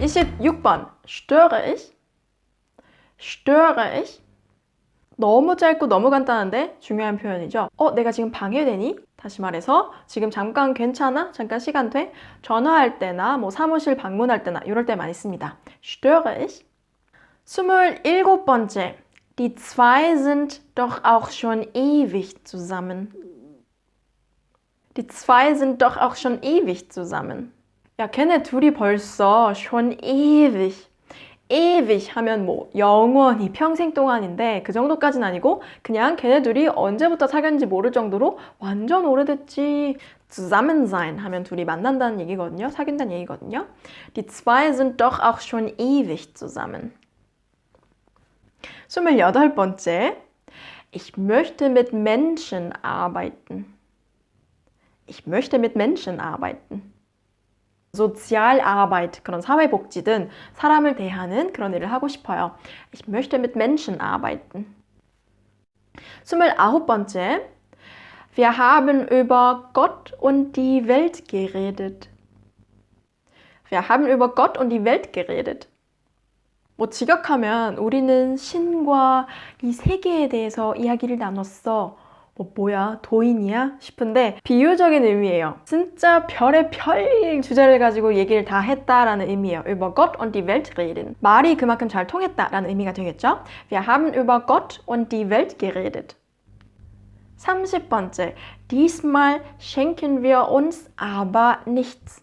26번. störe ich? störe ich? 너무 짧고 너무 간단한데 중요한 표현이죠. 어, 내가 지금 방해되니? 다시 말해서 지금 잠깐 괜찮아? 잠깐 시간 돼? 전화할 때나 뭐 사무실 방문할 때나 이럴 때 많이 씁니다. störe ich? 27번째. Die zwei sind doch auch schon ewig zusammen. Die zwei sind doch auch schon ewig zusammen. 야, 걔네 둘이 벌써 schon ewig. ewig 하면 뭐 영원히 평생 동안인데 그 정도까지는 아니고 그냥 걔네 둘이 언제부터 사귀었는지 모를 정도로 완전 오래됐지. zusammen sein 하면 둘이 만난다는 얘기거든요. 사귄다는 얘기거든요. Die zwei sind doch auch schon ewig zusammen. 28번째. Ich möchte mit Menschen arbeiten. Ich möchte mit Menschen arbeiten. Sozialarbeit, 그런 사회복지든 사람을 대하는 그런 일을 하고 싶어요. Ich möchte mit Menschen arbeiten. 29번째. Wir haben über Gott und die Welt geredet. Wir haben über Gott und die Welt geredet. 뭐 직역하면 우리는 신과 이 세계에 대해서 이야기를 나눴어. 뭐 뭐야 도인이야 싶은데 비유적인 의미예요. 진짜 별의 별 주제를 가지고 얘기를 다 했다라는 의미예요. über Gott und die Welt reden. 말이 그만큼 잘 통했다라는 의미가 되겠죠. Wir haben über Gott und die Welt geredet. 30번째. Diesmal schenken wir uns aber nichts.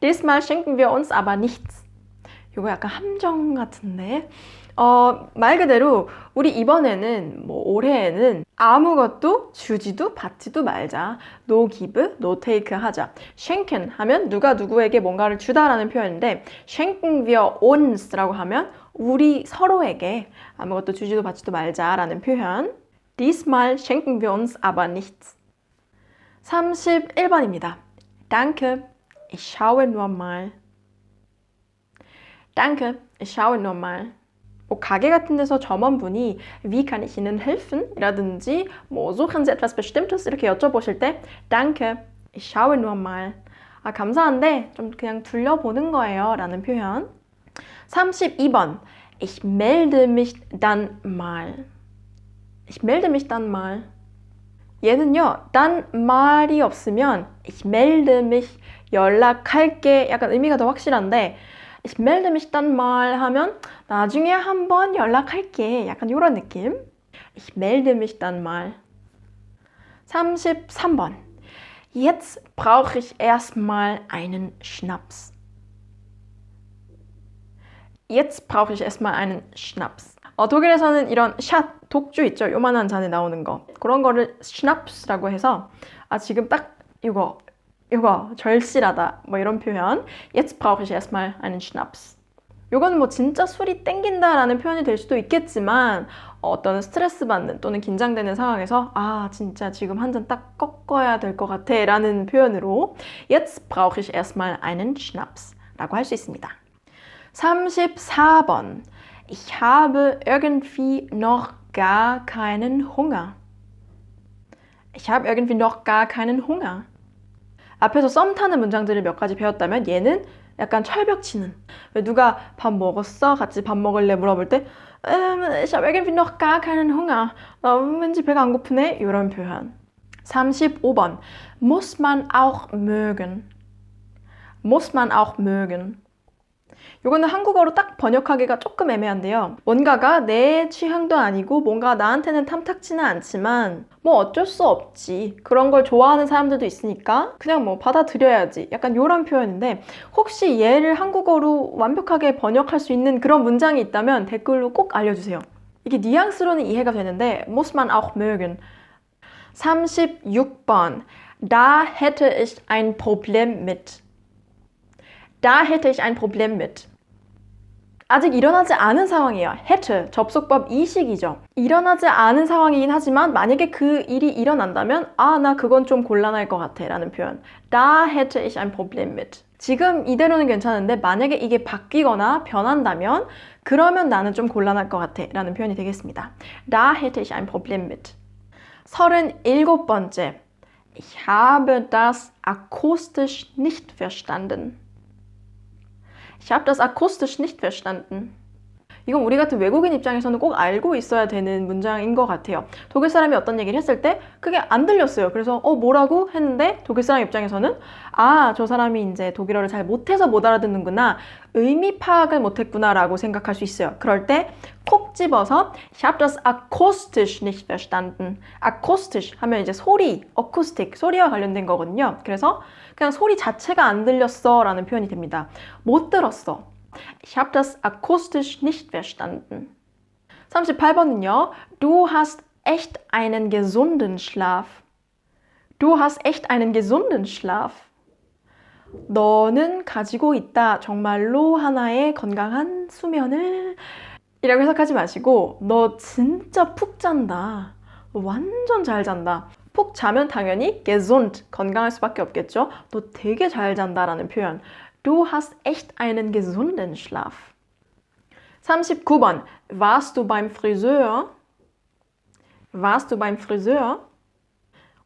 Diesmal schenken wir uns aber nichts. 이거 약간 함정 같은데. 어, 말 그대로 우리 이번에는 뭐 올해에는 아무것도 주지도 받지도 말자. No give, no take 하자. schenken 하면 누가 누구에게 뭔가를 주다라는 표현인데 schenken wir uns라고 하면 우리 서로에게 아무것도 주지도 받지도 말자라는 표현. Diesmal schenken wir uns aber nichts. 31번입니다. Danke, ich schaue nur mal. Danke, ich schaue nur mal. 뭐 가게 같은 데서 점원분이 Wie kann ich Ihnen helfen? 이라든지 뭐 suchen Sie etwas Bestimmtes? 이렇게 여쭤보실 때 Danke, ich schaue nur mal. 아, 감사한데 좀 그냥 둘러보는 거예요 라는 표현 32번 Ich melde mich dann mal. Ich melde mich dann mal. 얘는요, 단 말이 없으면 ich melde mich 연락할게 약간 의미가 더 확실한데 ich melde mich dann mal 하면 나중에 한번 연락할게. 약간 이런 느낌. Ich melde mich dann mal. 33번. Jetzt brauche ich erstmal einen Schnaps. Jetzt brauche ich erstmal einen Schnaps. 어, 독일에서는 이런 샷, 독주 있죠? 요만한 잔에 나오는 거. 그런 거를 Schnaps라고 해서 아, 지금 딱 이거 이거 절실하다 뭐 이런 표현 Jetzt brauche ich erstmal einen Schnaps 요거는 뭐 진짜 술이 땡긴다 라는 표현이 될 수도 있겠지만 어떤 스트레스 받는 또는 긴장되는 상황에서 아 진짜 지금 한 잔 딱 꺾어야 될 것 같아 라는 표현으로 Jetzt brauche ich erstmal einen Schnaps 라고 할 수 있습니다 34번 Ich habe irgendwie noch gar keinen Hunger Ich habe irgendwie noch gar keinen Hunger 앞에서 썸 타는 문장들을 몇 가지 배웠다면 얘는 약간 철벽 치는. 왜 누가 밥 먹었어? 같이 밥 먹을래? 물어볼 때 ähm, noch gar keinen Hunger. 어, 왠지 배가 안 고프네? 이런 표현. 35번. Muss man auch mögen. Muss man auch mögen. 이거는 한국어로 딱 번역하기가 조금 애매한데요. 뭔가가 내 취향도 아니고 뭔가 나한테는 탐탁지는 않지만 뭐 어쩔 수 없지. 그런 걸 좋아하는 사람들도 있으니까 그냥 뭐 받아들여야지. 약간 이런 표현인데 혹시 얘를 한국어로 완벽하게 번역할 수 있는 그런 문장이 있다면 댓글로 꼭 알려주세요. 이게 뉘앙스로는 이해가 되는데 muss man auch mögen. 36번 Da hätte ich ein Problem mit. Da hätte ich ein Problem mit. 아직 일어나지 않은 상황이에요. hätte, 접속법 이식이죠. 일어나지 않은 상황이긴 하지만 만약에 그 일이 일어난다면 아, 나 그건 좀 곤란할 것 같아 라는 표현. Da hätte ich ein Problem mit. 지금 이대로는 괜찮은데 만약에 이게 바뀌거나 변한다면 그러면 나는 좀 곤란할 것 같아 라는 표현이 되겠습니다. Da hätte ich ein Problem mit. 37번째. Ich habe das akustisch nicht verstanden. Ich habe das akustisch nicht verstanden. 이건 우리 같은 외국인 입장에서는 꼭 알고 있어야 되는 문장인 것 같아요. 독일 사람이 어떤 얘기를 했을 때 그게 안 들렸어요. 그래서 어 뭐라고 했는데 독일 사람 입장에서는 아 저 사람이 이제 독일어를 잘 못해서 못 알아듣는구나 의미 파악을 못했구나라고 생각할 수 있어요. 그럴 때 콕 집어서 Ich habe das akustisch nicht verstanden. akustisch 하면 이제 소리, acoustic 소리와 관련된 거거든요. 그래서 그냥 소리 자체가 안 들렸어라는 표현이 됩니다. 못 들었어. Ich habe das akustisch nicht verstanden. 38번은요. Du hast echt einen gesunden Schlaf. Du hast echt einen gesunden Schlaf. 너는 가지고 있다. 정말로 하나의 건강한 수면을 이라고 해석하지 마시고 너 진짜 푹 잔다. 완전 잘 잔다. 푹 자면 당연히 gesund 건강할 수밖에 없겠죠. 너 되게 잘 잔다라는 표현. Du hast echt einen gesunden Schlaf. 39번. Warst du beim Friseur? Warst du beim Friseur?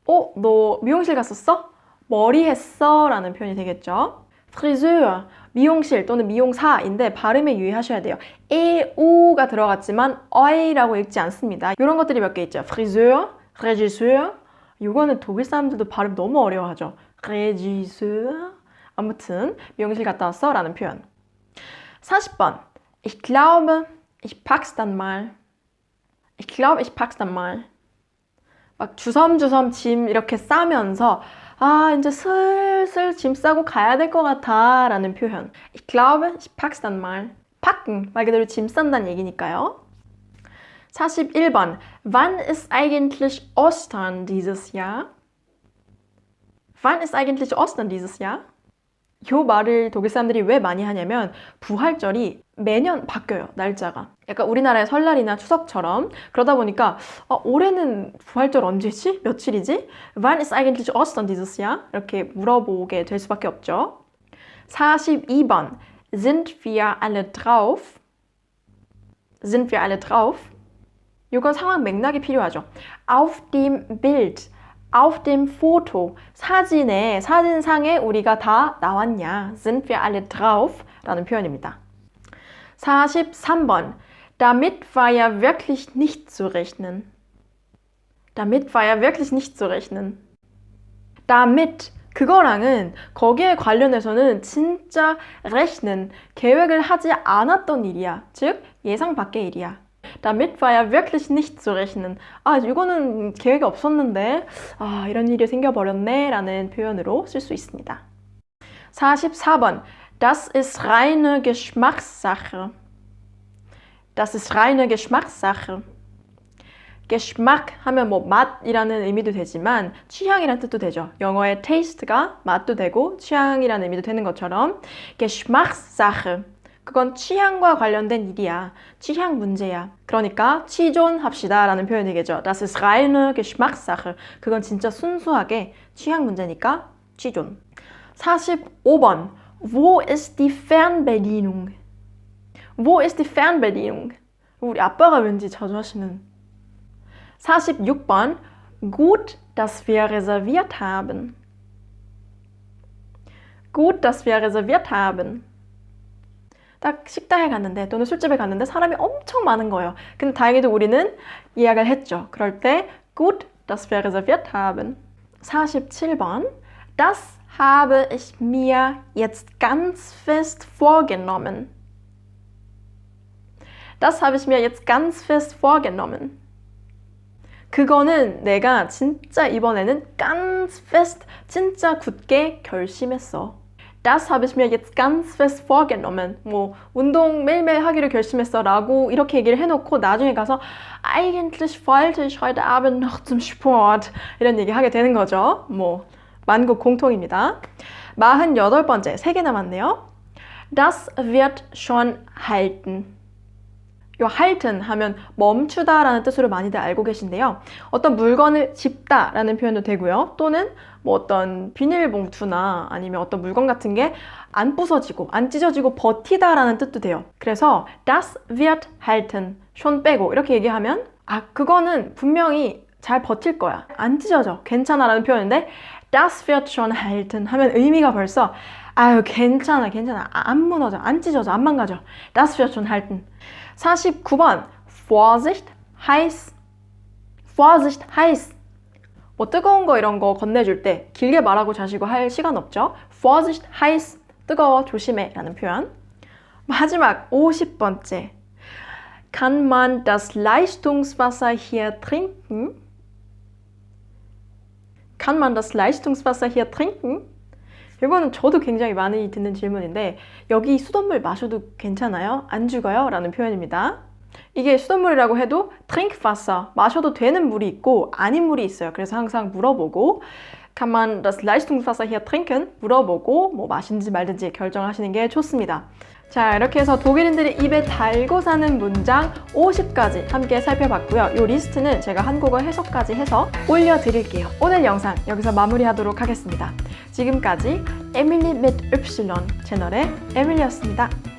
어, 너 미용실 갔었어? 머리 했어? 라는 표현이 되겠죠. Friseur, 미용실 또는 미용사인데 발음에 유의하셔야 돼요. 에우가 들어갔지만 어이라고 읽지 않습니다. 이런 것들이 몇 개 있죠. Friseur, Regisseur. 이거는 독일 사람들도 발음 너무 어려워하죠. Regisseur. 아무튼 미용실 갔다 왔어 라는 표현. 40번. Ich glaube, ich pack's dann mal. Ich glaube, ich pack's dann mal. 막 주섬주섬 짐 이렇게 싸면서 아 이제 슬슬 짐 싸고 가야 될 것 같아 라는 표현. Ich glaube, ich pack's dann mal. packen 말 그대로 짐 싼다는 얘기니까요. 41번. Wann ist eigentlich Ostern dieses Jahr? Wann ist eigentlich Ostern dieses Jahr? 이 말을 독일 사람들이 왜 많이 하냐면 부활절이 매년 바뀌어요 날짜가 약간 우리나라의 설날이나 추석처럼 그러다 보니까 어, 올해는 부활절 언제지? 며칠이지? Wann ist eigentlich Ostern dieses Jahr? 이렇게 물어보게 될 수밖에 없죠 42번 Sind wir alle drauf? Sind wir alle drauf? 이건 상황 맥락이 필요하죠 Auf dem Bild auf dem Foto 사진에 사진상에 우리가 다 나왔냐 sind wir alle drauf 라는 표현입니다. 43번 damit war ja wirklich nicht zu rechnen. damit war ja wirklich nicht zu rechnen. damit 그거랑은 거기에 관련해서는 진짜 rechnen 계획을 하지 않았던 일이야. 즉 예상 밖의 일이야. Damit war ja wirklich nicht zu rechnen. 아, 이거는 계획이 없었는데, 아, 이런 일이 생겨버렸네. 라는 표현으로 쓸 수 있습니다. 44번. Das ist reine Geschmackssache. Das ist reine Geschmackssache. Geschmack 하면 뭐 맛이라는 의미도 되지만 취향이라는 뜻도 되죠. 영어의 taste가 맛도 되고 취향이라는 의미도 되는 것처럼 Geschmackssache 그건 취향과 관련된 일이야. 취향 문제야. 그러니까 취존합시다 라는 표현이 되겠죠. Das ist reine Geschmackssache. 그건 진짜 순수하게 취향 문제니까 취존. 45번. Wo ist die Fernbedienung? Wo ist die Fernbedienung? 우리 아빠가 왠지 자주 하시는. 46번. Gut, dass wir reserviert haben. Gut, dass wir reserviert haben. 딱 식당에 갔는데 또는 술집에 갔는데 사람이 엄청 많은 거예요. 근데 다행히도 우리는 예약을 했죠. 그럴 때 gut, dass wir reserviert haben. 47번 Das habe ich mir jetzt ganz fest vorgenommen. Das habe ich mir jetzt ganz fest vorgenommen. 그거는 내가 진짜 이번에는 ganz fest, 진짜 굳게 결심했어. Das habe ich mir jetzt ganz fest vorgenommen. 뭐 운동 매일매일 하기로 결심했어라고 이렇게 얘기를 해놓고 나중에 가서 eigentlich wollte ich heute Abend noch zum Sport 이런 얘기 하게 되는 거죠. 뭐 만국 공통입니다. 48번째, 3개 남았네요. Das wird schon halten. 요 halten 하면 멈추다라는 뜻으로 많이들 알고 계신데요. 어떤 물건을 집다라는 표현도 되고요. 또는 뭐 어떤 비닐봉투나 아니면 어떤 물건 같은 게 안 부서지고 안 찢어지고 버티다라는 뜻도 돼요. 그래서 das wird halten, schon 빼고 이렇게 얘기하면 아 그거는 분명히 잘 버틸 거야. 안 찢어져. 괜찮아라는 표현인데 das wird schon halten 하면 의미가 벌써 아유 괜찮아 괜찮아 아, 안 무너져 안 찢어져 안 망가져 das wird schon halten 49번 Vorsicht heiß Vorsicht heiß 뭐 뜨거운 거 이런 거 건네줄 때 길게 말하고 자시고 할 시간 없죠 Vorsicht heiß 뜨거워 조심해 라는 표현 마지막 50번째 Kann man das Leistungswasser hier trinken? Kann man das Leistungswasser hier trinken? 이거는 저도 굉장히 많이 듣는 질문인데 여기 수돗물 마셔도 괜찮아요? 안 죽어요? 라는 표현입니다. 이게 수돗물이라고 해도 Trinkwasser 마셔도 되는 물이 있고 아닌 물이 있어요. 그래서 항상 물어보고 Kann man das Leistungswasser hier trinken? 물어보고 뭐 마시는지 말든지 결정하시는 게 좋습니다. 자 이렇게 해서 독일인들이 입에 달고 사는 문장 50가지 함께 살펴봤고요. 이 리스트는 제가 한국어 해석까지 해서 올려드릴게요. 오늘 영상 여기서 마무리하도록 하겠습니다. 지금까지 에밀리 맷 Y 채널의 에밀리였습니다.